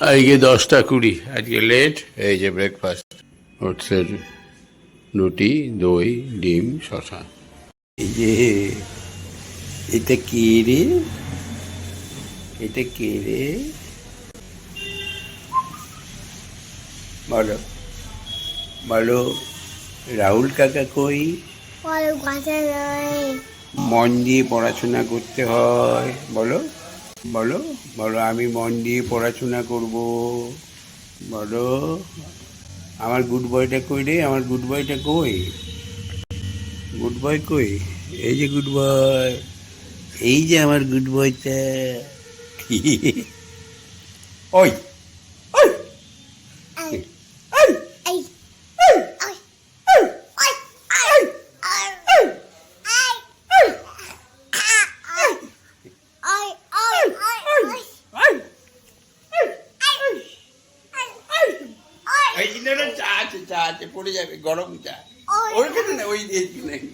আজকে দশটা কুড়ি আজকে লেট এই যে ব্রেকফাস্ট ওটসের রুটি দই ডিম শশা এই যে এটা কে রে? এটা কে রে? বলো বলো রাহুল কাকা কই? মন দিয়ে পড়াশোনা করতে হয় বলো। বলো বলো, আমি মন দিয়ে পড়াশোনা করব। বলো, আমার গুড বয়টা কই রে? আমার গুড বয়টা কই? গুড বয় কই? এই যে গুড বয় এই যে আমার গুড বয়টা ওই। 哦，我跟着呢，我一那个。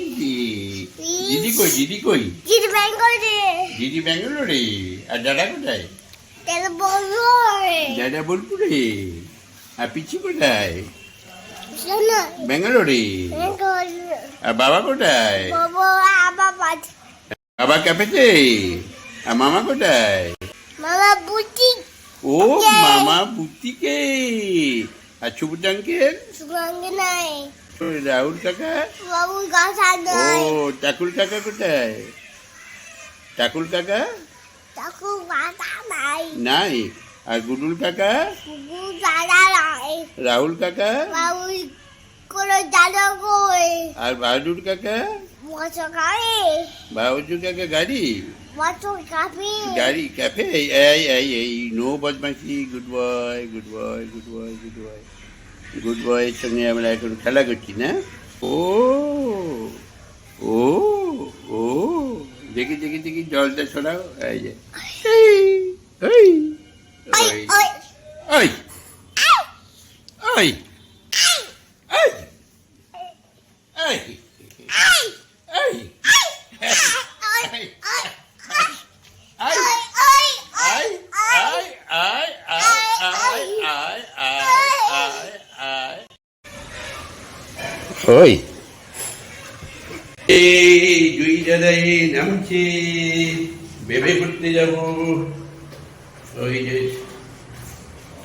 বিচি দিদি কই দিদি কই? দিদি ব্যাঙ্গালোরে আর দাদা কোথায়? দাদা বোলপুরে। আর পিচি কোথায়? ব্যাঙ্গালোরে আর বাবা কোথায়? বাবা ক্যাফেতে? আর মামা কোথায়? মামা বুটি ও মামা বুটিকে। আর আঙ্কেল সুগন্ধ নাই। রাহুল কাকা? ও টাকুল কাকা কোথায়? টাকুল কাকা? নাই। আর গুডুল কাকা? রাহুল কাকা? আর বাহাদুর কাকা? বাহাদুর কাকা গাড়ি? গাড়ি। ক্যাফে? এই এই এই নো বদমাশি good boy good boy good boy good boy. Good বয়ের সঙ্গে আমরা এখন খেলা করছি না ও ও ও দেখি দেখি দেখি জলটা ছড়াও এই যে ơi ಜ್ವೈಜದೈ ನಮಚಿ ಬೆಬೆ ಬಿಟ್ಟಿದವು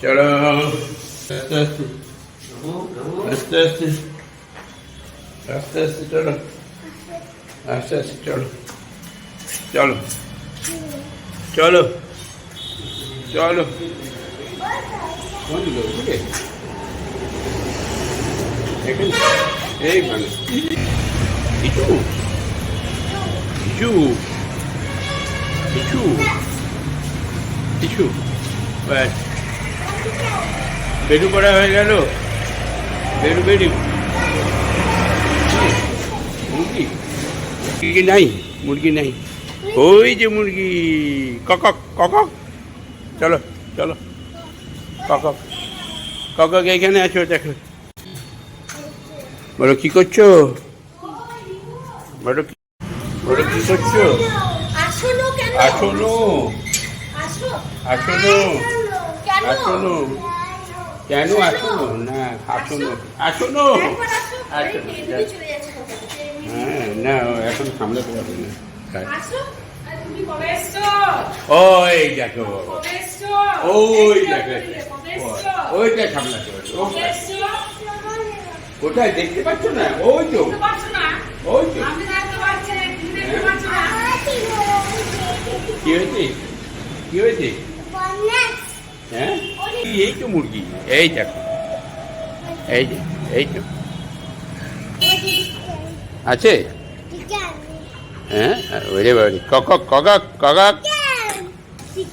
ಚಲೋ ಅಷ್ಟೇ ಅಷ್ಟೇ ಅಷ್ಟೇ ಅಷ್ಟೇ ಚಲೋ ಅಷ್ಟೇ ಅಷ್ಟೇ ಚಲೋ ಚಲೋ ಚಲೋ ಚಲೋ ಒಂದು ಎಕಂದ್ರೆ এই মানে কিছু কিছু কিছু কিছু ব্যাস বেরু করা হয়ে গেল। বেরু বেরু। মুরগি? মুরগি নাই মুরগি নাই। ওই যে মুরগি। ককক ককক চলো চলো। ককক ককক এখানে আছো, দেখো। বলো কি করছ? বলো বলো কি করছ? আসলো আসলো। আসলো। কেন? আসলো। না আসলো। আসলো। আসলো হ্যাঁ না এখন সামলাতে পারবে না। ওই দেখো। ওই দেখো। ওইটা সামলাতে পারবে। কোথায় দেখতে পাচ্ছ না? ওই তো। ওই তো। হ্যাঁ। কি হয়েছে? কি হয়েছে? হ্যাঁ? এই তো মুরগি। এই দেখো। এই যে এই তো। আছে? হ্যাঁ? ওরে কগক কগক কগক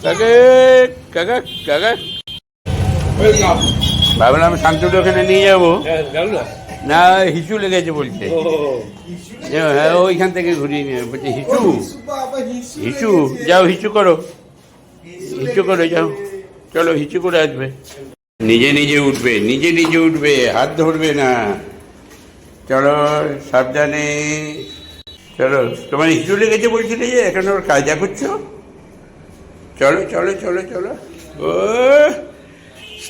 কগক কগক ভাবলাম শান্তটু ওখানে নিয়ে যাব। না। হিচু লেগেছে বলছে হ্যাঁ ওইখান থেকে ঘুরিয়ে নিয়ে বলছে হিচু হিচু যাও হিচু করো। হিচু করো যাও। চলো হিচু করে আসবে। নিজে নিজে উঠবে নিজে নিজে উঠবে হাত ধরবে না। চলো সাবধানে। চলো তোমার হিচু লেগেছে বলছিলে যে এখানে ওর কায়দা করছ চলো চলো চলো চলো। ও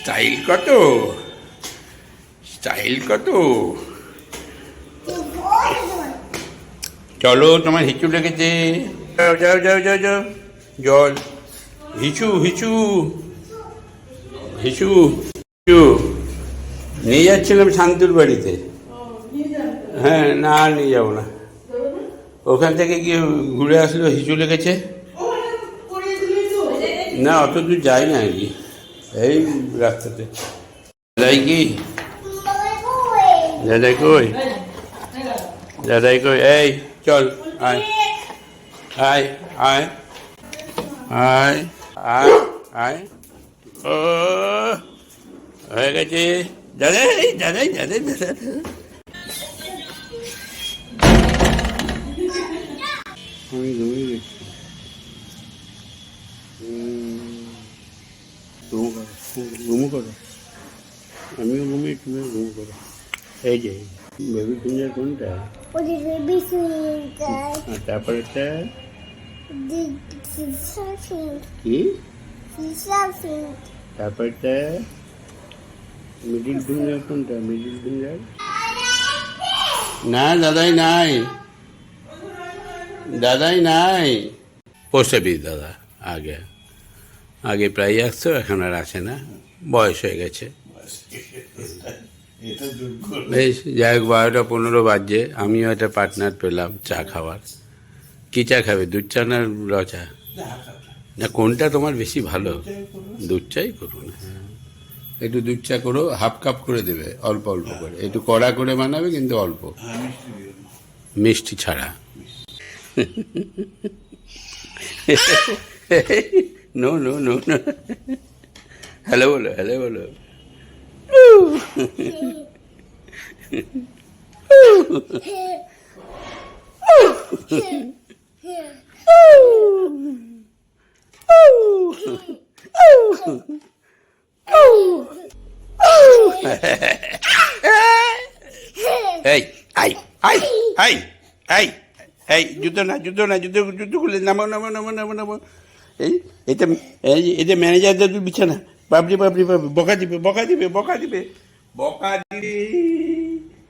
স্টাইল কত? স্টাইল কত? চলো তোমার হিচু লেগেছে যাও যাও যাও যাও জল। হিচু হিচু। হিচু হিচু। নিয়ে যাচ্ছিলাম শান্তুর বাড়িতে। হ্যাঁ না, আর নিয়ে যাব না। ওখান থেকে গিয়ে ঘুরে আসলো, হিচু লেগেছে না, অত দূর যাই না আর কি। এই রাস্তাতে দাদাই কি দাদাই কই দাদাই কই এই চল আয় আয় আয় আয় আয় আয় ও হয়ে গেছে দাদাই দাদাই দাদাই দাদা আমি এই যে বেবি ফিঙ্গার কোনটা? see something? কি? See something? মিডিল ফিঙ্গার কোনটা? মিডিল ফিঙ্গার না দাদাই নাই। দাদাই নাই। পোস্ট অফিস দাদা আগে। আগে প্রায় আসতো এখন আর আসে না। বয়স হয়ে গেছে। বেশ যাই হোক বারোটা পনেরো বাজছে আমিও একটা পার্টনার পেলাম চা খাওয়ার। কী চা খাবে দুধ চা না র চা? না কোনটা তোমার বেশি ভালো? দুধ চাই করুন। হ্যাঁ। একটু দুধ চা করো হাফ কাপ করে দেবে অল্প অল্প করে। একটু কড়া করে বানাবে কিন্তু অল্প। মিষ্টি ছাড়া। No no no no hello বলো হ্যালো বলো। এই আই আই আই আই এই যুদ্ধ না যুদ্ধ না যুদ্ধ যুদ্ধ করলে নামো নামো নামো নামো নামো এই এটা এই এটা ম্যানেজার দাদু বিছানা বাবরি বাবরি বাবরি বকা দিবে বকা দিবে বকা দিবে। বকা দিবে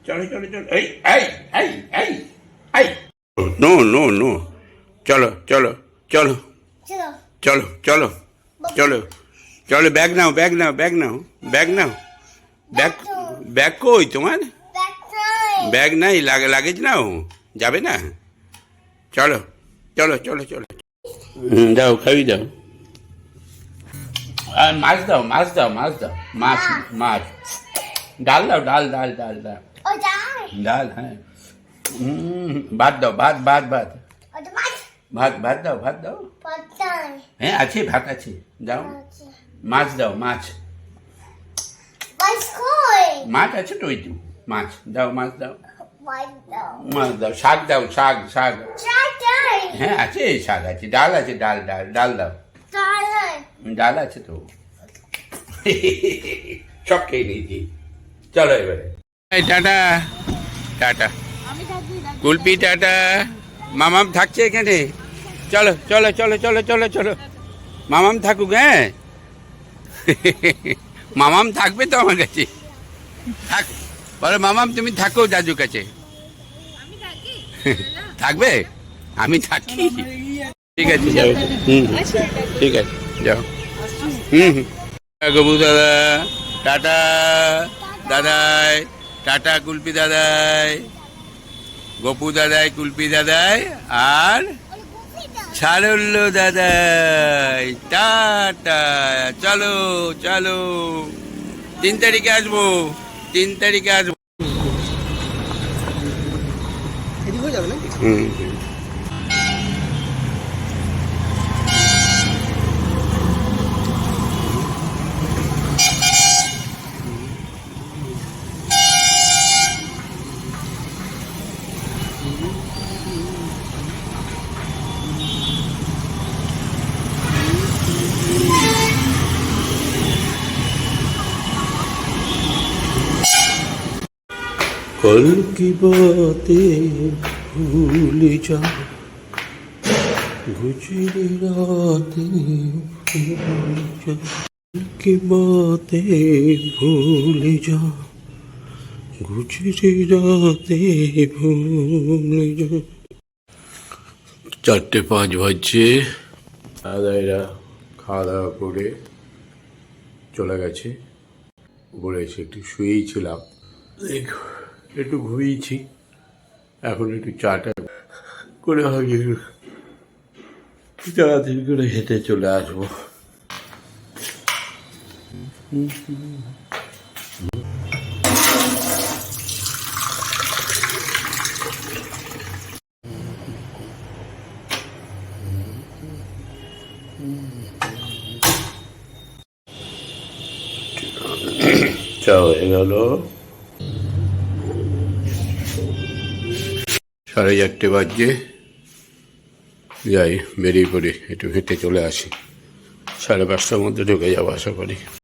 চলো চলো চলো। এই এই এই এই এই। No no no. চলো চলো চলো। চলো। চলো চলো চলো। ব্যাগ নাও ব্যাগ নাও ব্যাগ নাও ব্যাগ নাও। ব্যাগ ব্যাগ কই তোমার? ব্যাগ নাই। লাগে লাগেজ নাও। যাবে না? চলো চলো চলো চলো। দাও খাবি দাও। আর মাছ দাও মাছ দাও মাছ দাও। মাছ মাছ। ডাল দাও ডাল ডাল ডাল ডাল। ডাল। হ্যাঁ। ভাত দাও ভাত ভাত ভাত. ভাত। ভাত দাও ভাত দাও। হ্যাঁ আছে ভাত আছে। দাও। মাছ দাও মাছ। মাছ আছে তো তো। মাছ দাও মাছ দাও। মাছ দাও শাক দাও শাক শাক। হ্যাঁ আছে শাক আছে ডাল আছে ডাল ডাল ডাল দাও. ডাল আছে তো। সব খেয়ে নিয়েছি। চলো এবারে। টাটা। টাটা। কুলপি টাটা। মামাম থাকছে এখানে। চলো চলো চলো চলো চলো চলো। মামাম থাকুক হ্যাঁ? মামাম থাকবে তো আমার কাছে। থাক। বলো মামাম তুমি থাকো দাদুর কাছে। থাকবে? আমি থাকি। ঠিক আছে হুম হুম। ঠিক আছে। যাও হুম হুম দাদা টাটা দাদাই টাটা কুলপি দাদাই গপু দাদাই কুলপি দাদাই আর ছাড়ল্য দাদাই টাটা চলো চলো তিন তারিখে আসব তিন তারিখে আসব কলকিবতে ভুলে যাও? গুজরে রাতে কলকিবতে ভুলে যা গুজরে রাতে ভুলে যা চারটে পাঁচ বাজছে। দাদাইরা খাওয়া দাওয়া করে চলে গেছে। উপরে এসে একটু শুয়েই ছিলাম। একটু ঘুমিয়েছি। এখন একটু চাটা করে হবে তাড়াতাড়ি করে হেঁটে চলে আসব। চা হয়ে গেল। সাড়ে চারটে বাজে। যাই, বেরিয়ে পড়ি, একটু হেঁটে চলে আসি। সাড়ে পাঁচটার মধ্যে ঢুকে যাব, আশা করি।